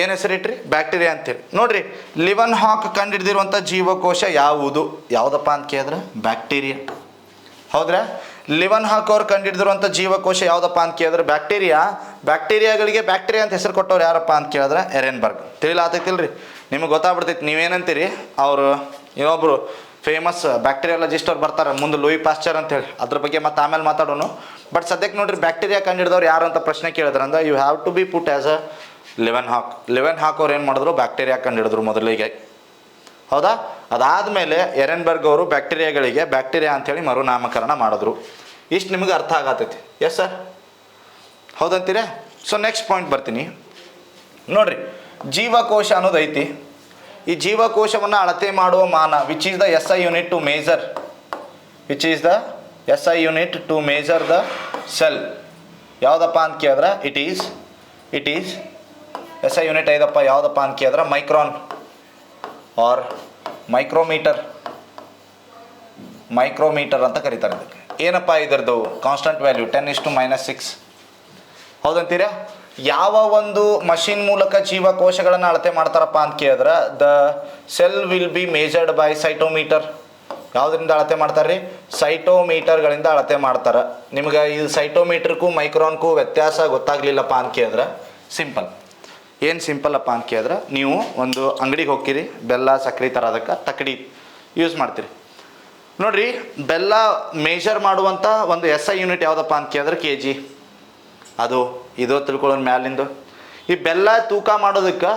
ಏನು ಹೆಸರು ಇಟ್ರಿ? ಬ್ಯಾಕ್ಟೀರಿಯಾ ಅಂತೇಳಿ ನೋಡ್ರಿ, ಲಿವನ್ ಹಾಕ್ ಕಂಡು ಹಿಡ್ದಿರುವಂಥ ಜೀವಕೋಶ ಯಾವುದು? ಯಾವುದಪ್ಪ ಅಂತ ಕೇಳಿದ್ರೆ? ಬ್ಯಾಕ್ಟೀರಿಯಾ ಹೌದ್ರಾ? ಲಿವನ್ ಹಾಕ್ ಅವ್ರು ಕಂಡುಹಿಡಿದಿರುವಂಥ ಜೀವಕೋಶ ಯಾವುದಪ್ಪ ಅಂತ ಕೇಳಿದ್ರೆ ಬ್ಯಾಕ್ಟೀರಿಯಾ. ಬ್ಯಾಕ್ಟೀರಿಯಾಗಳಿಗೆ ಬ್ಯಾಕ್ಟೀರಿಯಾ ಅಂತ ಹೆಸರು ಕೊಟ್ಟವ್ರು ಯಾರಪ್ಪ ಅಂತ ಕೇಳಿದ್ರೆ ಎರೆನ್ಬರ್ಗ್. ತಿಳಿಲಾತೈತಿಲ್ರಿ ನಿಮಗೆ ಗೊತ್ತಾಗ್ಬಿಡ್ತೈತಿ, ನೀವೇನಂತೀರಿ? ಅವರು ಇನ್ನೊಬ್ರು ಫೇಮಸ್ ಬ್ಯಾಕ್ಟೀರಿಯಾಲಜಿಸ್ಟ್ ಅವ್ರು ಬರ್ತಾರೆ, ಮುಂದೆ ಲೂಯಿ ಅಂತ ಅಂತೇಳಿ ಅದ್ರ ಬಗ್ಗೆ ಮತ್ತೆ ಆಮೇಲೆ ಮಾತಾಡೋಣ ಬಟ್ ಸದ್ಯಕ್ಕೆ ನೋಡ್ರಿ, ಬ್ಯಾಕ್ಟೀರಿಯಾ ಕಂಡಿಡಿದವ್ರು ಯಾರು ಅಂತ ಪ್ರಶ್ನೆ ಕೇಳಿದ್ರಂದ್ರೆ you have to be put as a Leeuwenhoek Leeuwenhoek ಏನು ಮಾಡಿದ್ರು? ಬ್ಯಾಕ್ಟೀರಿಯಾ ಕಂಡುಹಿಡಿದ್ರು ಮೊದಲಿಗೆ. ಹೌದಾ? ಅದಾದಮೇಲೆ ಎರೆನ್ಬರ್ಗ್ ಅವರು ಬ್ಯಾಕ್ಟೀರಿಯಾಗಳಿಗೆ ಬ್ಯಾಕ್ಟೀರಿಯಾ ಅಂಥೇಳಿ ಮರುನಾಮಕರಣ ಮಾಡಿದ್ರು. ಇಷ್ಟು ನಿಮಗೆ ಅರ್ಥ ಆಗತೈತಿ. ಎಸ್ ಸರ್ ಹೌದಂತೀರಾ? ಸೊ ನೆಕ್ಸ್ಟ್ ಪಾಯಿಂಟ್ ಬರ್ತೀನಿ. ನೋಡ್ರಿ, ಜೀವಕೋಶ ಅನ್ನೋದು ಐತಿ. ಈ ಜೀವಕೋಶವನ್ನು ಅಳತೆ ಮಾಡುವ ಮಾನ which is the S I unit to measure which is the S I unit to measure the cell ಯಾವುದಪ್ಪ ಅಂತ ಕೇಳಿದ್ರೆ? It is it is S I unit ಐದಪ್ಪ, ಯಾವುದಪ್ಪ ಅಂತ ಕೇಳಿದ್ರೆ? Micron R micrometre. ಮೈಕ್ರೋಮೀಟರ್ ಅಂತ ಕರೀತಾರೆ ಇದಕ್ಕೆ. ಏನಪ್ಪ ಇದರದ್ದು constant value ten is to minus six ಹೌದಂತೀರಾ? ಯಾವ ಒಂದು ಮಷಿನ್ ಮೂಲಕ ಜೀವಕೋಶಗಳನ್ನು ಅಳತೆ ಮಾಡ್ತಾರಪ್ಪ ಅಂತ ಕೇಳಿದ್ರೆ the cell will be measured by cytometer ಯಾವುದರಿಂದ ಅಳತೆ ಮಾಡ್ತಾರೆ ರೀ ಸೈಟೋಮೀಟರ್ಗಳಿಂದ ಅಳತೆ ಮಾಡ್ತಾರೆ. ನಿಮ್ಗೆ ಈ ಸೈಟೋಮೀಟರ್ಗೂ ಮೈಕ್ರೋನ್ಗೂ ವ್ಯತ್ಯಾಸ ಗೊತ್ತಾಗ್ಲಿಲ್ಲಪ್ಪ ಅಂತ ಕೇಳಿದ್ರೆ. ಸಿಂಪಲ್ ಏನು ಸಿಂಪಲ್ ಅಪ್ಪ ಅಂತ ಕೇಳಿದ್ರೆ ನೀವು ಒಂದು ಅಂಗಡಿಗೆ ಹೋಗ್ತೀರಿ, ಬೆಲ್ಲ ಸಕ್ಕರೆ ಥರ ಅದಕ್ಕೆ ತಕ್ಕಡಿ ಯೂಸ್ ಮಾಡ್ತೀರಿ. ನೋಡ್ರಿ, ಬೆಲ್ಲ ಮೇಜರ್ ಮಾಡುವಂಥ ಒಂದು ಎಸ್ ಐ ಯೂನಿಟ್ ಯಾವುದಪ್ಪ ಅಂತ ಕೇಳಿದ್ರೆ ಕೆ ಜಿ ಅದು, ಇದು ತಿಳ್ಕೊಳ್ಳೋಣ ಮ್ಯಾಲಿಂದು ಈ ಬೆಲ್ಲ ತೂಕ ಮಾಡೋದಕ್ಕೆ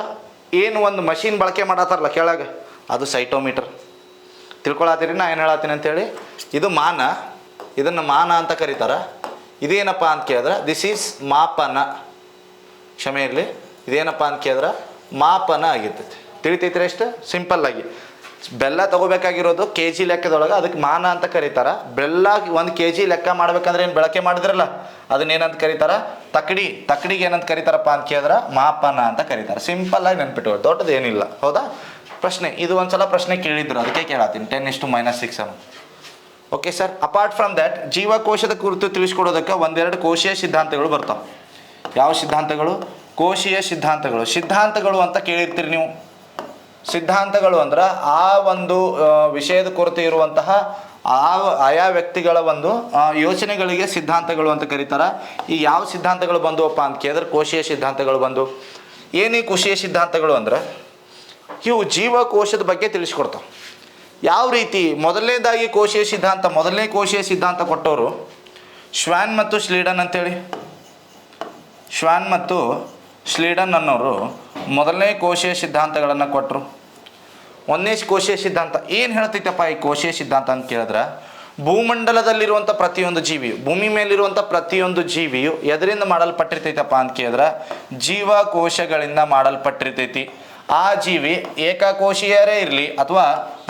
ಏನು ಒಂದು ಮಷೀನ್ ಬಳಕೆ ಮಾಡತ್ತಾರಲ್ಲ ಕೆಳಗೆ? ಅದು ಸೈಟೋಮೀಟರ್ ತಿಳ್ಕೊಳತ್ತೀರಿ, ನಾ ಏನು ಹೇಳತ್ತೀನಿ ಅಂತೇಳಿ. ಇದು ಮಾನ. ಇದನ್ನು ಮಾನ ಅಂತ ಕರೀತಾರೆ. ಇದೇನಪ್ಪ ಅಂತ ಕೇಳಿದ್ರೆ ದಿಸ್ ಈಸ್ ಮಾಪನ. ಕ್ಷಮೆ ಇರಲಿ. ಇದೇನಪ್ಪ ಅಂತ ಕೇಳಿದ್ರೆ, ಮಾಪನ ಆಗಿರ್ತೈತಿ. ತಿಳಿತೈತ್ರಿ ಎಷ್ಟು ಸಿಂಪಲ್ ಆಗಿ. ಬೆಲ್ಲ ತಗೋಬೇಕಾಗಿರೋದು ಕೆ ಜಿ ಲೆಕ್ಕದೊಳಗೆ, ಅದಕ್ಕೆ ಮಾನ ಅಂತ ಕರೀತಾರೆ. ಬೆಲ್ಲ ಒಂದು ಕೆ ಜಿ ಲೆಕ್ಕ ಮಾಡ್ಬೇಕಂದ್ರೆ ಏನು ಬೆಳಕೆ ಮಾಡಿದ್ರಲ್ಲ, ಅದನ್ನೇನಂತ ಕರೀತಾರೆ? ತಕ್ಕಡಿ ತಕ್ಕಡಿಗೆ ಏನಂತ ಕರೀತಾರಪ್ಪ ಅಂತ ಕೇಳಿದ್ರೆ, ಮಾಪನ ಅಂತ ಕರೀತಾರೆ. ಆಗಿ ನೆನ್ಪಿಟ್ಟು ದೊಡ್ಡದು ಏನಿಲ್ಲ. ಹೌದಾ? ಪ್ರಶ್ನೆ, ಇದು ಒಂದ್ಸಲ ಪ್ರಶ್ನೆ ಕೇಳಿದ್ರು, ಅದಕ್ಕೆ ಕೇಳತ್ತೀನಿ ಟೆನ್ ಇಷ್ಟು ಮೈನಸ್ ಸಿಕ್ಸ್ ಅನ್ನು. Okay sir apart from that ಜೀವಕೋಶದ ಕುರಿತು ತಿಳಿಸ್ಕೊಡೋದಕ್ಕೆ ಒಂದೆರಡು ಕೋಶೀಯ ಸಿದ್ಧಾಂತಗಳು ಬರ್ತಾವೆ. ಯಾವ ಸಿದ್ಧಾಂತಗಳು? ಕೋಶೀಯ ಸಿದ್ಧಾಂತಗಳು. ಸಿದ್ಧಾಂತಗಳು ಅಂತ ಕೇಳಿರ್ತೀರಿ ನೀವು. ಸಿದ್ಧಾಂತಗಳು ಅಂದ್ರೆ ಆ ಒಂದು ವಿಷಯದ ಕೊರತೆ ಇರುವಂತಹ ಆ, ಆಯಾ ವ್ಯಕ್ತಿಗಳ ಒಂದು ಯೋಚನೆಗಳಿಗೆ ಸಿದ್ಧಾಂತಗಳು ಅಂತ ಕರೀತಾರೆ. ಈ ಯಾವ ಸಿದ್ಧಾಂತಗಳು ಬಂದುವಪ್ಪ ಅಂತ ಕೇಳಿದ್ರೆ ಕೋಶೀಯ ಸಿದ್ಧಾಂತಗಳು ಬಂದು. ಏನೇ ಕೋಶೀಯ ಸಿದ್ಧಾಂತಗಳು ಅಂದ್ರೆ? ಇವು ಜೀವಕೋಶದ ಬಗ್ಗೆ ತಿಳಿಸ್ಕೊಡ್ತಾವೆ. ಯಾವ ರೀತಿ? ಮೊದಲನೇದಾಗಿ ಕೋಶೀಯ ಸಿದ್ಧಾಂತ, ಮೊದಲನೇ ಕೋಶೀಯ ಸಿದ್ಧಾಂತ ಕೊಟ್ಟವರು ಶ್ವಾನ್ ಮತ್ತು ಸ್ಲೀಡನ್ ಅಂತೇಳಿ. ಶ್ವಾನ್ ಮತ್ತು ಸ್ಲೀಡನ್ ಅನ್ನೋರು ಮೊದಲನೇ ಕೋಶೀಯ ಸಿದ್ಧಾಂತಗಳನ್ನು ಕೊಟ್ಟರು ಒಂದನೇ ಕೋಶೀಯ ಸಿದ್ಧಾಂತ, ಏನು ಹೇಳ್ತೈತಪ್ಪ ಈ ಕೋಶೀಯ ಸಿದ್ಧಾಂತ ಅಂತ ಕೇಳಿದ್ರೆ? ಭೂಮಂಡಲದಲ್ಲಿರುವಂಥ ಪ್ರತಿಯೊಂದು ಜೀವಿಯು, ಭೂಮಿ ಮೇಲಿರುವಂಥ ಪ್ರತಿಯೊಂದು ಜೀವಿಯು ಎದರಿಂದ ಮಾಡಲ್ಪಟ್ಟಿರ್ತೈತಪ್ಪ ಅಂತ ಕೇಳಿದ್ರೆ? ಜೀವಕೋಶಗಳಿಂದ ಮಾಡಲ್ಪಟ್ಟಿರ್ತೈತಿ. ಆ ಜೀವಿ ಏಕಕೋಶೀಯರೇ ಇರಲಿ ಅಥವಾ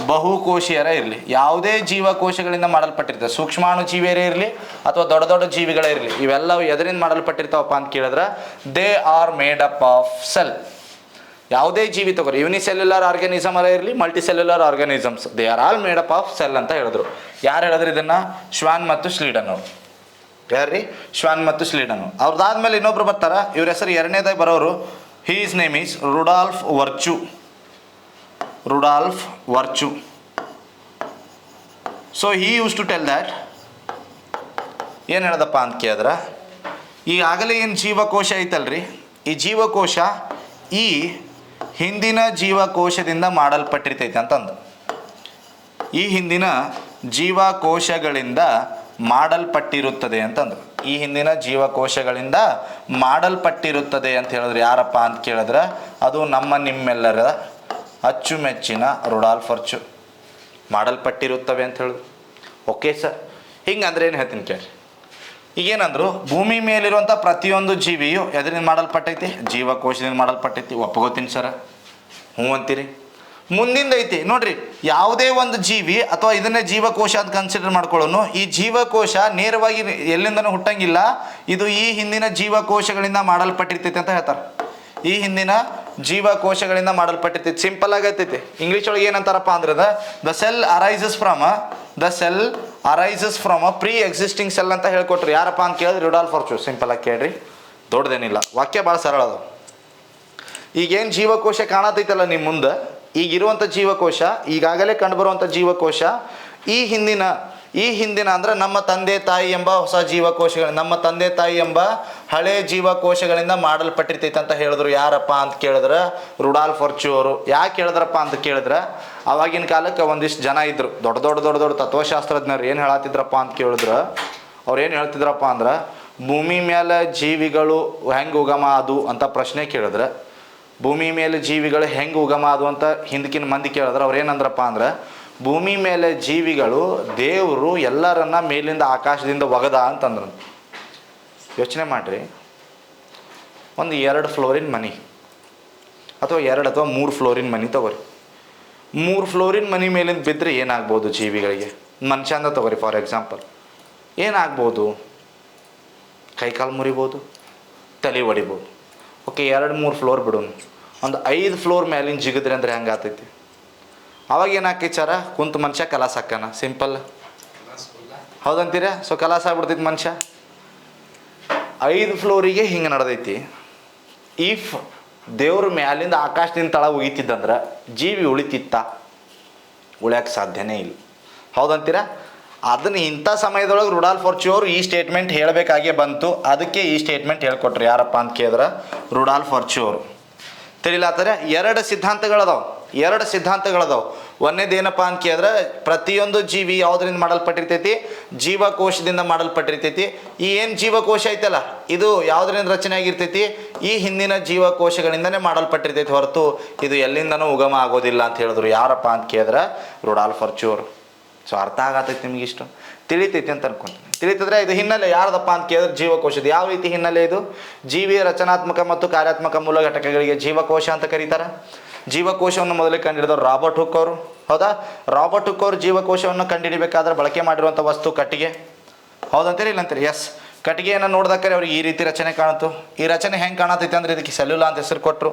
ಬಹುಕೋಶೀಯರೇ ಇರಲಿ, ಯಾವುದೇ ಜೀವಕೋಶಗಳಿಂದ ಮಾಡಲ್ಪಟ್ಟಿರ್ತದೆ. ಸೂಕ್ಷ್ಮಾಣು ಜೀವಿಯರೇ ಇರಲಿ ಅಥವಾ ದೊಡ್ಡ ದೊಡ್ಡ ಜೀವಿಗಳೇ ಇರಲಿ, ಇವೆಲ್ಲವು ಎದರಿಂದ ಮಾಡಲ್ಪಟ್ಟಿರ್ತಾವಪ್ಪ ಅಂತ ಕೇಳಿದ್ರೆ, they are made up of cell. ಯಾವುದೇ ಜೀವಿ ತಗೋರಿ, ಯೂನಿಸೆಲ್ಯುಲರ್ ಆರ್ಗ್ಯಾನಿಸಮ್ ಅಲ್ಲೇ ಇರಲಿ, multicellular organisms, they are all made up of cell ಅಂತ ಹೇಳಿದ್ರು. ಯಾರು ಹೇಳಿದ್ರು ಇದನ್ನ? ಶ್ವಾನ್ ಮತ್ತು ಸ್ಲೀಡನ್ ಅವರು. ಯಾರ್ರಿ? ಶ್ವಾನ್ ಮತ್ತು ಸ್ಲೀಡನ್ ಅವ್ರದ್ದಾದ್ಮೇಲೆ ಇನ್ನೊಬ್ರು ಬರ್ತಾರ, ಇವ್ರ ಹೆಸರು ಎರಡನೇದಾಗಿ ಬರೋರು his name is Rudolf Virchow Rudolf Virchow so he used to tell that ಏನು ಹೇಳ್ದಪ್ಪ ಅಂತ ಕೇಳಿದ್ರೆ? ಈಗಾಗಲೇ ಏನು ಜೀವಕೋಶ ಐತಲ್ರಿ? ಈ ಜೀವಕೋಶ ಈ ಹಿಂದಿನ ಜೀವಕೋಶದಿಂದ ಮಾಡಲ್ಪಟ್ಟಿರ್ತೈತೆ ಅಂತಂದು. ಈ ಹಿಂದಿನ ಜೀವಕೋಶಗಳಿಂದ ಮಾಡಲ್ಪಟ್ಟಿರುತ್ತದೆ ಅಂತಂದ್ರು. ಈ ಹಿಂದಿನ ಜೀವಕೋಶಗಳಿಂದ ಮಾಡಲ್ಪಟ್ಟಿರುತ್ತದೆ ಅಂತ ಹೇಳಿದ್ರೆ ಯಾರಪ್ಪ ಅಂತ ಕೇಳಿದ್ರೆ, ಅದು ನಮ್ಮ ನಿಮ್ಮೆಲ್ಲರ ಅಚ್ಚುಮೆಚ್ಚಿನ ರುಡಾಲ್ ಫರ್ಚು. ಮಾಡಲ್ಪಟ್ಟಿರುತ್ತವೆ ಅಂತ ಹೇಳಿದ್ರು ಓಕೆ ಸರ್. ಹಿಂಗಂದ್ರೆ ಏನು ಹೇಳ್ತೀನಿ ಕೇಳಿ. ಈಗೇನಂದ್ರು, ಭೂಮಿ ಮೇಲಿರುವಂಥ ಪ್ರತಿಯೊಂದು ಜೀವಿಯು ಎದರಿಂದ ಮಾಡಲ್ಪಟ್ಟೈತಿ? ಜೀವಕೋಶದಿಂದ ಮಾಡಲ್ಪಟ್ಟೈತಿ. ಒಪ್ಕೋತೀನಿ ಸರ. ಹ್ಞೂ ಅಂತೀರಿ? ಮುಂದಿಂದ ಐತಿ. ನೋಡ್ರಿ, ಯಾವುದೇ ಒಂದು ಜೀವಿ ಅಥವಾ ಇದನ್ನೇ ಜೀವಕೋಶ ಅಂತ ಕನ್ಸಿಡರ್ ಮಾಡ್ಕೊಳ್ಳೋನು, ಈ ಜೀವಕೋಶ ನೇರವಾಗಿ ಎಲ್ಲಿಂದನೂ ಹುಟ್ಟಂಗಿಲ್ಲ. ಇದು ಈ ಹಿಂದಿನ ಜೀವಕೋಶಗಳಿಂದ ಮಾಡಲ್ಪಟ್ಟಿರ್ತೈತಿ ಅಂತ ಹೇಳ್ತಾರೆ. ಈ ಹಿಂದಿನ ಜೀವಕೋಶಗಳಿಂದ ಮಾಡಲ್ಪಟ್ಟಿರ್ತೈತಿ. ಸಿಂಪಲ್ ಆಗೈತೈತಿ ಇಂಗ್ಲೀಷ್ ಒಳಗೆ ಏನಂತಾರಪ್ಪ ಅಂದ್ರೆ the cell arises from the cell arises from a pre existing cell ಅಂತ ಹೇಳ್ಕೊಟ್ರಿ. ಯಾರಪ್ಪ ಅಂತ ಕೇಳಿದ್ರೆ ರುಡಾಲ್ ಫಾರ್ಚು ಸಿಂಪಲ್ ಆಗಿ ಕೇಳ್ರಿ. ದೊಡ್ಡದೇನಿಲ್ಲ. ವಾಕ್ಯ ಭಾಳ ಸರಳ ಅದು. ಈಗೇನು ಜೀವಕೋಶ ಕಾಣತೈತಲ್ಲ ನಿಮ್ಮ ಮುಂದೆ? ಈಗಿರುವಂಥ ಜೀವಕೋಶ, ಈಗಾಗಲೇ ಕಂಡುಬರುವಂಥ ಜೀವಕೋಶ, ಈ ಹಿಂದಿನ ಈ ಹಿಂದಿನ ಅಂದ್ರೆ ನಮ್ಮ ತಂದೆ, ತಾಯಿ ಎಂಬ ಹೊಸ ಜೀವಕೋಶಗಳು, ನಮ್ಮ ತಂದೆ, ತಾಯಿ ಎಂಬ ಹಳೆ ಜೀವಕೋಶಗಳಿಂದ ಮಾಡಲ್ಪಟ್ಟಿರ್ತೈತೆ ಅಂತ ಹೇಳಿದ್ರು. ಯಾರಪ್ಪ ಅಂತ ಕೇಳಿದ್ರೆ ರುಡಾಲ್ ಫರ್ಚು ಅವರು. ಯಾಕೆ ಹೇಳಿದ್ರಪ್ಪ ಅಂತ ಕೇಳಿದ್ರೆ ಅವಾಗಿನ ಕಾಲಕ್ಕೆ ಒಂದಿಷ್ಟು ಜನ ಇದ್ರು. ದೊಡ್ಡ ದೊಡ್ಡ ದೊಡ್ಡ ದೊಡ್ಡ ತತ್ವಶಾಸ್ತ್ರಜ್ಞರು ಏನು ಹೇಳತ್ತಿದ್ರಪ್ಪ ಅಂತ ಕೇಳಿದ್ರೆ ಅವ್ರು ಏನು ಹೇಳ್ತಿದ್ರಪ್ಪ ಅಂದ್ರೆ ಭೂಮಿ ಮೇಲೆ ಜೀವಿಗಳು ಹೆಂಗೆ ಉಗಮ ಅದು ಅಂತ ಪ್ರಶ್ನೆ ಕೇಳಿದ್ರೆ ಭೂಮಿ ಮೇಲೆ ಜೀವಿಗಳು ಹೆಂಗೆ ಉಗಮ ಅದು ಅಂತ ಹಿಂದಕಿನ ಮಂದಿ ಕೇಳಿದ್ರೆ. ಅವ್ರು ಏನಂದ್ರಪ್ಪ ಅಂದ್ರೆ, ಭೂಮಿ ಮೇಲೆ ಜೀವಿಗಳು ದೇವರು ಎಲ್ಲರನ್ನ ಮೇಲಿಂದ ಆಕಾಶದಿಂದ ಒಗದ ಅಂತಂದ್ರು. ಯೋಚನೆ ಮಾಡಿರಿ. ಒಂದು ಎರಡು ಫ್ಲೋರಿನ ಮನೆ ಅಥವಾ ಎರಡು ಅಥವಾ ಮೂರು ಫ್ಲೋರಿನ ಮನೆ ತಗೋರಿ. ಮೂರು ಫ್ಲೋರಿನ ಮನೆ ಮೇಲಿಂದ ಬಿದ್ದರೆ ಏನಾಗ್ಬೋದು ಜೀವಿಗಳಿಗೆ? ಮನುಷ್ಯಂದ ತಗೋರಿ ಫಾರ್ ಎಕ್ಸಾಂಪಲ್. ಏನಾಗ್ಬೋದು? ಕೈಕಾಲು ಮುರಿಬೋದು, ತಲೆ ಒಡಿಬೋದು. ಓಕೆ, ಎರಡು ಮೂರು ಫ್ಲೋರ್ ಬಿಡೋಣ. ಒಂದು ಐದು ಫ್ಲೋರ್ ಮೇಲಿನ ಜಿಗಿದ್ರಿ ಅಂದ್ರೆ ಹೆಂಗೆ ಆತೈತಿ? ಅವಾಗ ಏನಾಕೈತಿ ಸರ ಕುಂತ ಮನುಷ್ಯ ಕಲಾಸ ಹಾಕನ ಸಿಂಪಲ್. ಹೌದಂತೀರ? ಸೊ ಕಲಾಸ ಆಗ್ಬಿಡ್ತೈತಿ ಮನುಷ್ಯ. ಐದು ಫ್ಲೋರಿಗೆ ಹಿಂಗೆ ನಡೆದೈತಿ. ಇಫ್ ದೇವ್ರ ಮ್ಯಾಲಿಂದ ಆಕಾಶದಿಂದ ತಳ ಉಗಿತಿದ್ದಂದ್ರೆ ಜೀವಿ ಉಳಿತಿತ್ತ? ಉಳ್ಯಾಕೆ ಸಾಧ್ಯನೇ ಇಲ್ಲ. ಹೌದಂತೀರ? ಅದನ್ನ ಇಂಥ ಸಮಯದೊಳಗೆ ರುಡಾಲ್ ಫೋರ್ಚು ಅವರು ಈ ಸ್ಟೇಟ್ಮೆಂಟ್ ಹೇಳಬೇಕಾಗೇ ಬಂತು. ಅದಕ್ಕೆ ಈ ಸ್ಟೇಟ್ಮೆಂಟ್ ಹೇಳ್ಕೊಟ್ರು. ಯಾರಪ್ಪ ಅಂತ ಕೇಳಿದ್ರೆ? ರುಡಾಲ್ ಫಾರ್ಚು ಅವರು ತಿಳಿಲಾತಾರೆ ಎರಡು ಸಿದ್ಧಾಂತಗಳದಾವೆ, ಎರಡು ಸಿದ್ಧಾಂತಗಳದಾವು. ಒಂದೇದು ಏನಪ್ಪ ಅಂತ ಕೇಳಿದ್ರೆ ಪ್ರತಿಯೊಂದು ಜೀವಿ ಯಾವುದರಿಂದ ಮಾಡಲ್ಪಟ್ಟಿರ್ತೈತಿ? ಜೀವಕೋಶದಿಂದ ಮಾಡಲ್ಪಟ್ಟಿರ್ತೈತಿ. ಈ ಏನು ಜೀವಕೋಶ ಐತಲ್ಲ, ಇದು ಯಾವುದರಿಂದ ರಚನೆ ಆಗಿರ್ತೈತಿ? ಈ ಹಿಂದಿನ ಜೀವಕೋಶಗಳಿಂದನೇ ಮಾಡಲ್ಪಟ್ಟಿರ್ತೈತಿ ಹೊರತು ಇದು ಎಲ್ಲಿಂದನೂ ಉಗಮ ಆಗೋದಿಲ್ಲ ಅಂತ ಹೇಳಿದ್ರು. ಯಾರಪ್ಪ ಅಂತ ಕೇಳಿದ್ರೆ ರುಡಾಲ್ ಫರ್ಚೂರ್. ಸೊ ಅರ್ಥ ಆಗತೈತಿ ನಿಮ್ಗೆ ಇಷ್ಟು? ತಿಳಿತೈತಿ ಅಂತ ಅನ್ಕೊಂತೀನಿ. ತಿಳಿತಿದ್ರೆ ಇದು ಹಿನ್ನೆಲೆ ಯಾರದಪ್ಪ ಅಂತ ಕೇಳಿದ್ರೆ ಜೀವಕೋಶದ ಯಾವ ರೀತಿ ಹಿನ್ನೆಲೆ ಇದು? ಜೀವಿಯ ರಚನಾತ್ಮಕ ಮತ್ತು ಕಾರ್ಯಾತ್ಮಕ ಮೂಲ ಘಟಕಗಳಿಗೆ ಜೀವಕೋಶ ಅಂತ ಕರೀತಾರೆ. ಜೀವಕೋಶವನ್ನು ಮೊದಲೇ ಕಂಡುಹಿಡಿದವರು ರಾಬರ್ಟ್ ಹುಕ್ ಅವರು. ಹೌದಾ? ರಾಬರ್ಟ್ ಹುಕ್ ಅವರು ಜೀವಕೋಶವನ್ನು ಕಂಡುಹಿಡಿಬೇಕಾದ್ರೆ ಬಳಕೆ ಮಾಡಿರುವಂಥ ವಸ್ತು ಕಟ್ಟಿಗೆ. ಹೌದಂತೀರಿ ಇಲ್ಲ ಅಂತೀರಿ ಎಸ್ ಕಟ್ಟಿಗೆಯನ್ನು ನೋಡ್ದಕ್ಕರೆ ಅವ್ರಿಗೆ ಈ ರೀತಿ ರಚನೆ ಕಾಣಿತು ಈ ರಚನೆ ಹೆಂಗೆ ಕಾಣತೈತೆ ಅಂದ್ರೆ ಇದಕ್ಕೆ ಸೆಲ್ಯುಲಾ ಅಂತ ಹೆಸರು ಕೊಟ್ಟರು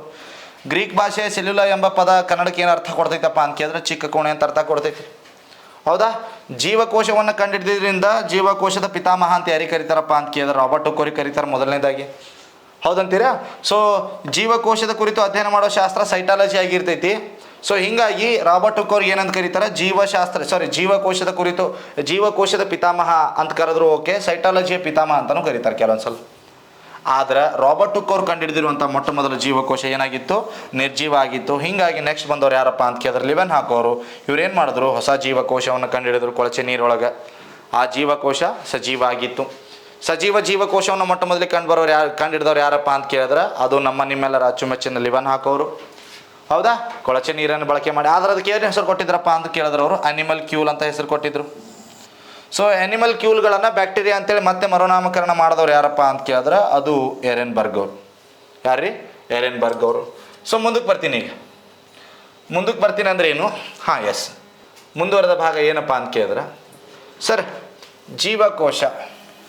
ಗ್ರೀಕ್ ಭಾಷೆ ಸೆಲ್ಯುಲಾ ಎಂಬ ಪದ ಕನ್ನಡಕ್ಕೆ ಏನು ಅರ್ಥ ಕೊಡ್ತೈತಪ್ಪ ಅಂತ ಕೇಳಿದ್ರೆ ಚಿಕ್ಕ ಕೋಣೆ ಅಂತ ಅರ್ಥ ಕೊಡ್ತೈತಿ. ಹೌದಾ? ಜೀವಕೋಶವನ್ನು ಕಂಡಿಡಿದ್ರಿಂದ ಜೀವಕೋಶದ ಪಿತಾಮಹ ಅಂತ ಯಾರಿಗೆ ಕರೀತಾರಪ್ಪ ಅಂತ ಕೇಳಿದ್ರೆ ರಾಬರ್ಟ್ ಕೋರಿ ಕರೀತಾರೆ ಮೊದಲನೇದಾಗಿ. ಹೌದಂತೀರಾ? ಸೊ ಜೀವಕೋಶದ ಕುರಿತು ಅಧ್ಯಯನ ಮಾಡೋ ಶಾಸ್ತ್ರ ಸೈಟಾಲಜಿ ಆಗಿರ್ತೈತಿ. ಸೊ ಹಿಂಗಾಗಿ ರಾಬರ್ಟ್ ಕೋರ್ ಏನಂತ ಕರೀತಾರೆ? ಜೀವಶಾಸ್ತ್ರ ಸಾರಿ ಜೀವಕೋಶದ ಕುರಿತು, ಜೀವಕೋಶದ ಪಿತಾಮಹ ಅಂತ ಕರೆದ್ರು ಓಕೆ, ಸೈಟಾಲಜಿಯ ಪಿತಾಮಹ ಅಂತಲೂ ಕರೀತಾರೆ ಕೆಲವೊಂದ್ಸಲ. ಆದ್ರೆ ರಾಬರ್ಟ್ ಟುಕ್ ಅವ್ರು ಕಂಡುಹಿಡಿದಿರುವಂಥ ಮೊಟ್ಟ ಮೊದಲ ಜೀವಕೋಶ ಏನಾಗಿತ್ತು? ನಿರ್ಜೀವ ಆಗಿತ್ತು. ಹಿಂಗಾಗಿ ನೆಕ್ಸ್ಟ್ ಬಂದವರು ಯಾರಪ್ಪ ಅಂತ ಕೇಳಿದ್ರೆ ಲಿವೆನ್ ಹಾಕೋರು. ಇವ್ರು ಏನು ಮಾಡಿದ್ರು? ಹೊಸ ಜೀವಕೋಶವನ್ನು ಕಂಡುಹಿಡಿದ್ರು ಕೊಳಚೆ ನೀರೊಳಗೆ. ಆ ಜೀವಕೋಶ ಸಜೀವ ಆಗಿತ್ತು. ಸಜೀವ ಜೀವಕೋಶವನ್ನು ಮೊಟ್ಟ ಮೊದಲಿಗೆ ಕಂಡು ಬರೋರು ಯಾರು ಕಂಡುಹಿಡಿದವ್ರು ಯಾರಪ್ಪ ಅಂತ ಕೇಳಿದ್ರೆ ಅದು ನಮ್ಮ ನಿಮ್ಮೆಲ್ಲರ ಅಚ್ಚುಮೆಚ್ಚಿನ ಲಿವನ್ ಹಾಕೋರು. ಹೌದಾ? ಕೊಳಚೆ ನೀರನ್ನು ಬಳಕೆ ಮಾಡಿ. ಆದ್ರೆ ಅದಕ್ಕೆ ಏನು ಹೆಸರು ಕೊಟ್ಟಿದ್ರಪ್ಪ ಅಂತ ಕೇಳಿದ್ರು ಅವರು? ಅನಿಮಲ್ ಕ್ಯೂಲ್ ಅಂತ ಹೆಸರು ಕೊಟ್ಟಿದ್ರು. ಸೊ ಎನಿಮಲ್ ಕ್ಯೂಲ್ಗಳನ್ನು ಬ್ಯಾಕ್ಟೀರಿಯಾ ಅಂತೇಳಿ ಮತ್ತೆ ಮರುನಾಮಕರಣ ಮಾಡಿದವ್ರು ಯಾರಪ್ಪ ಅಂತ ಕೇಳಿದ್ರೆ ಅದು ಎರೆನ್ ಬರ್ಗ್ ಅವರು. ಯಾರ್ರೀ? ಎರೆನ್ ಬರ್ಗ್ ಅವರು. ಸೊ ಮುಂದಕ್ಕೆ ಬರ್ತೀನಿ ಈಗ. ಮುಂದಕ್ಕೆ ಬರ್ತೀನಿ ಅಂದ್ರೆ ಏನು? ಹಾಂ ಎಸ್ ಮುಂದುವರೆದ ಭಾಗ ಏನಪ್ಪ ಅಂತ ಕೇಳಿದ್ರೆ, ಸರ್, ಜೀವಕೋಶ.